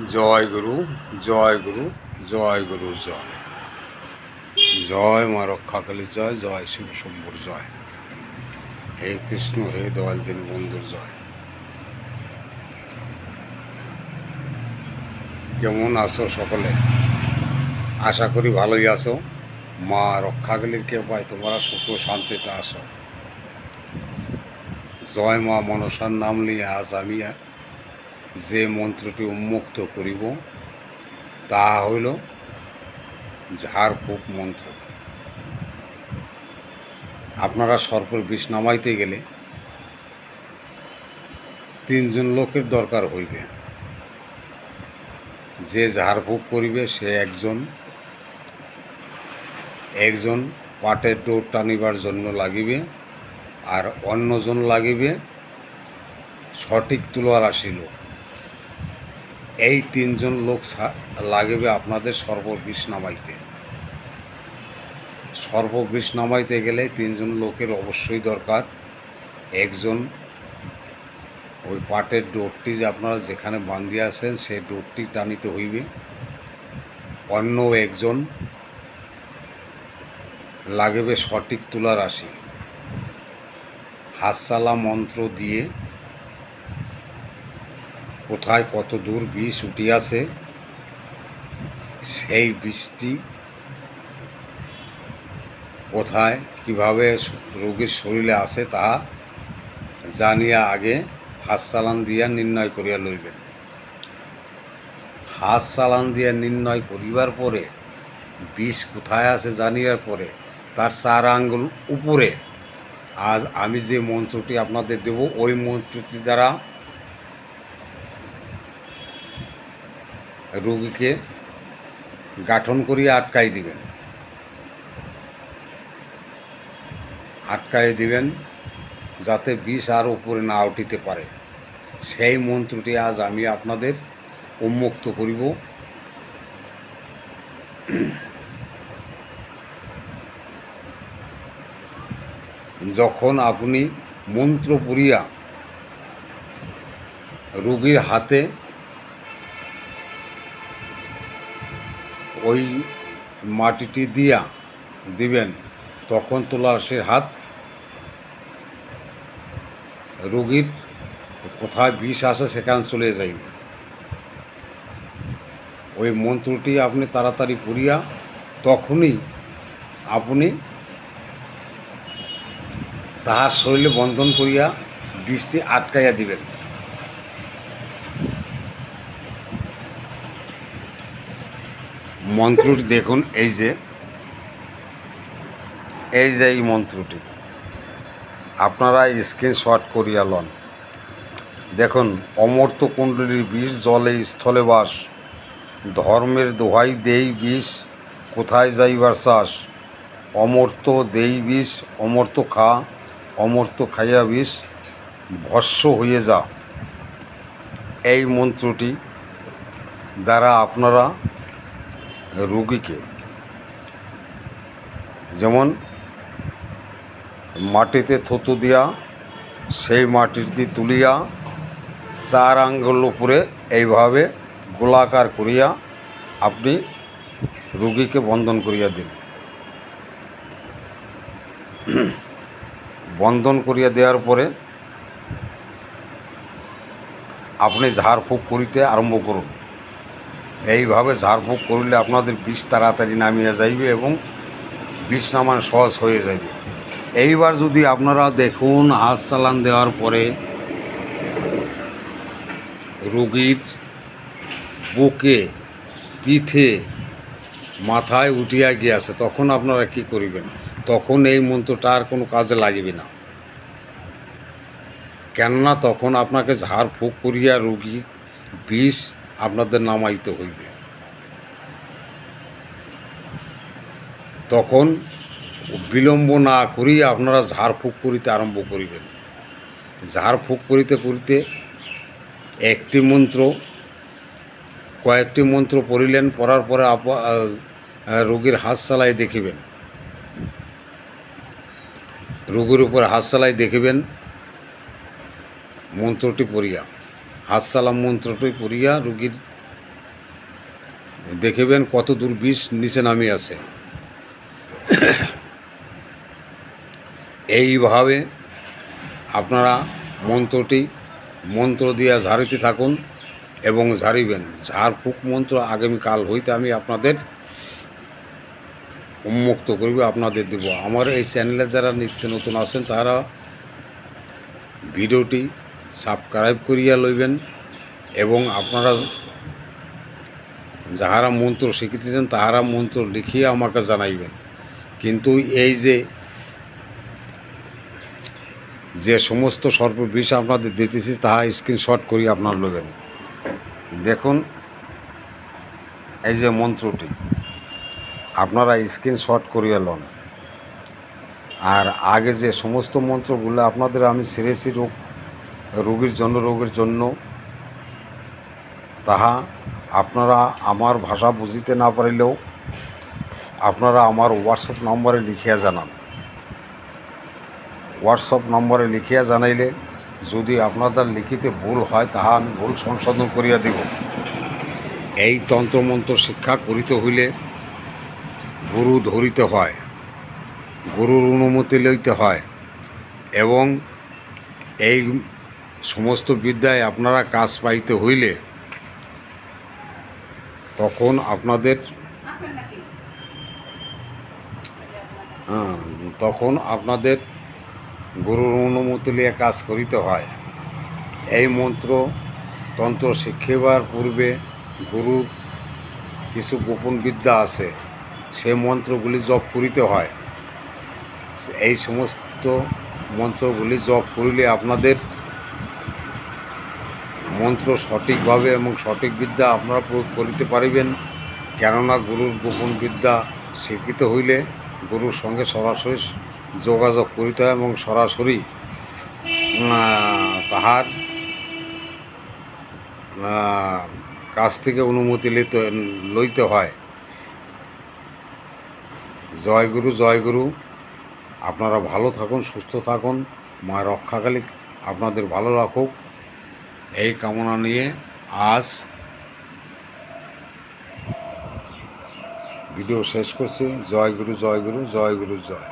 জয় গুরু জয় গুরু জয় গুরু, জয়। জয় মা রক্ষাকালী জয় জয় শিব শম্ভুর জয়। হে কৃষ্ণ, হে দয়াল দিনী বন্ধুর জয়। কেমন আছো সকলে? আশা করি ভালোই আছো। মা রক্ষাকালীর কৃপায় তোমরা সুখ শান্তিতে আসো জয় মা মনসার নাম নিয়ে আজ আমি যে মন্ত্রটি উন্মুক্ত করিব, তা হইল ঝাড়ফুঁক মন্ত্র। আপনারা সর্পের বিষ নামাইতে গেলে তিনজন লোকের দরকার হইবে। যে ঝাড়ফুঁক করিবে, সে একজন একজন পাটের ডোর টানিবার জন্য লাগিবে, আর অন্যজন লাগিবে সঠিক তুলার আসিল। এই তিনজন লোক লাগিবে আপনাদের সর্ববিষ নামাইতে। সর্ববিষ নামাইতে গেলে তিনজন লোকের অবশ্যই দরকার। একজন ওই পাটের ডোরটি যে আপনারা যেখানে বান্ধিয়ে আছেন সেই ডোরটি টানিতে হইবে। অন্য একজন লাগবে সঠিক তুলার রাশি। হাতসালা মন্ত্র দিয়ে কোথায় কত দূর বিষ উঠিয়াছে, সেই বিষটি কোথায় কীভাবে রোগীর শরীরে আছে তা জানিয়া আগে হাত চালান দিয়া নির্ণয় করিয়া লইবেন। হাত চালান দিয়া নির্ণয় করিবার পরে, বিষ কোথায় আছে জানিয়ার পরে, তার চার আঙ্গুল উপরে। আজ আমি যে মন্ত্রটি আপনাদের দেব, ওই মন্ত্রটি দ্বারা রোগীকে গাঠন করিয়া আটকাই দিবেন। আটকাই দিবেন যাতে বিষ আর উপরে না উঠিতে পারে। সেই মন্ত্রটি আজ আমি আপনাদের উন্মুক্ত করিব। যখন আপনি মন্ত্র পড়িয়া রোগীর হাতে ওই মাটিটি দিয়া দিবেন, তখন তুলাসের হাত রোগীর কোথায় বিষ আসে সেখানে চলে যাইবে। ওই মন্ত্রটি আপনি তাড়াতাড়ি পড়িয়া তখনই আপনি তাহার শরীরে বন্ধন করিয়া বৃষ্টি আটকাইয়া দিবেন। মন্ত্রটি দেখুন, এই যে এই যে এই মন্ত্রটি। আপনারা স্ক্রিনশট করিয়া লন। দেখুন অমর্ত কুণ্ডলীর বিষ জলে স্থলে বাস। ধর্মের দোহাই দেই বিষ, কোথায় যাইবার চাষ? অমর্ত দেই বিষ অমর্ত খা অমর্ত খাইয়া বিষ, ভস্য হয়ে যা। এই মন্ত্রটি দ্বারা আপনারা রোগীকে। যেমন মাটিতে থুতু দিয়া, সেই মাটিটি তুলিয়া, চার আঙ্গুল উপরে এইভাবে গোলাকার করিয়া আপনি রোগীকে বন্ধন করিয়া দিন। বন্ধন করিয়া দেওয়ার পরে আপনি ঝাড়ফুঁক করিতে আরম্ভ করুন। এইভাবে ঝাড়ফুঁক করলে আপনাদের বিষ তাড়াতাড়ি নামিয়ে যাইবে এবং বিষ নামান সহজ হয়ে যাবে এইবার যদি আপনারা দেখুন, হাত চালান দেওয়ার পরে রোগীর বুকে, পিঠে, মাথায় উঠিয়া গিয়াছে, তখন আপনারা কি করিবেন? তখন এই মন্ত্রটা আর কোনো কাজে লাগিবে না। কেননা তখন আপনাকে ঝাড় ফুঁক করিয়া রোগী বিষ আপনাদের নামাইতে হইবে। তখন বিলম্ব না করি আপনারা ঝাড়ফুঁক করিতে আরম্ভ করিবেন। ঝাড়ফুঁক করিতে করিতে একটি মন্ত্র, কয়েকটি মন্ত্র পড়িলেন, পড়ার পরে রোগীর হাত চালাই দেখিবেন। রোগীর উপর হাত চালাই দেখিবেন মন্ত্রটি পড়িয়া। চালাম মন্ত্রটি পড়িয়া রোগীর দেখবেন কত দূর বিষ নিচে নামিয়ে আছে। এইভাবে আপনারা মন্ত্রটি মন্ত্র দিয়া ঝাড়িতে থাকুন এবং ঝাড়িবেন। ঝাড়ফুঁক মন্ত্র আগামীকাল হইতে আমি আপনাদের উন্মুক্ত করিব, আপনাদের দেব। আমার এই চ্যানেলে যারা নিত্য নতুন আছেন, তারা ভিডিওটি সাবস্ক্রাইব করিয়া লইবেন এবং আপনারা যাহারা মন্ত্র শিখিতেছেন, তাহারা মন্ত্র লিখিয়া আমাকে জানাইবেন। কিন্তু এই যে যে সমস্ত সর্প বিষ আপনাদের দিতেছি, তাহা স্ক্রিনশট করি আপনার লবেন দেখুন, এই যে মন্ত্রটি, আপনারা স্ক্রিনশট করিয়া লন। আর আগে যে সমস্ত মন্ত্রগুলো আপনাদের আমি সেরেছি রোগ রোগীর জন্য, রোগের জন্য। তাহা আপনারা আমার ভাষা বুঝিতে না পারিলেও আপনারা আমার হোয়াটসঅ্যাপ নম্বরে লিখিয়া জানান। হোয়াটসঅ্যাপ নম্বরে লিখিয়া জানাইলে যদি আপনাদের লিখিতে ভুল হয়, তাহা আমি ভুল সংশোধন করিয়া দিব। এই তন্ত্রমন্ত্র শিক্ষা করিতে হইলে গুরু ধরিতে হয়, গুরুর অনুমতি লইতে হয় এবং এই সমস্ত বিদ্যায় আপনারা কাজ পাইতে হইলে তখন আপনাদের হ্যাঁ, তখন আপনাদের গুরুর অনুমতি নিয়ে কাজ করিতে হয়। এই মন্ত্র তন্ত্র শিখিবার পূর্বে গুরু কিছু গোপন বিদ্যা আছে সে মন্ত্রগুলি জপ করিতে হয়। এই সমস্ত মন্ত্রগুলি জপ করিলে আপনাদের মন্ত্র সঠিকভাবে এবং সঠিক বিদ্যা আপনারা প্রয়োগ করিতে পারিবেন। কেননা গুরুর গোপন বিদ্যা শিক্ষিত হইলে গুরুর সঙ্গে সরাসরি যোগাযোগ করিতে হয় এবং সরাসরি তাহার কাছ থেকে অনুমতি লইতে লইতে হয়। জয় গুরু জয় গুরু। আপনারা ভালো থাকুন, সুস্থ থাকুন। মা রক্ষাকালী আপনাদের ভালো রাখুক। এই কামনা নিয়ে আজ ভিডিও শেষ করছি। জয় গুরু জয় গুরু জয় গুরু জয়।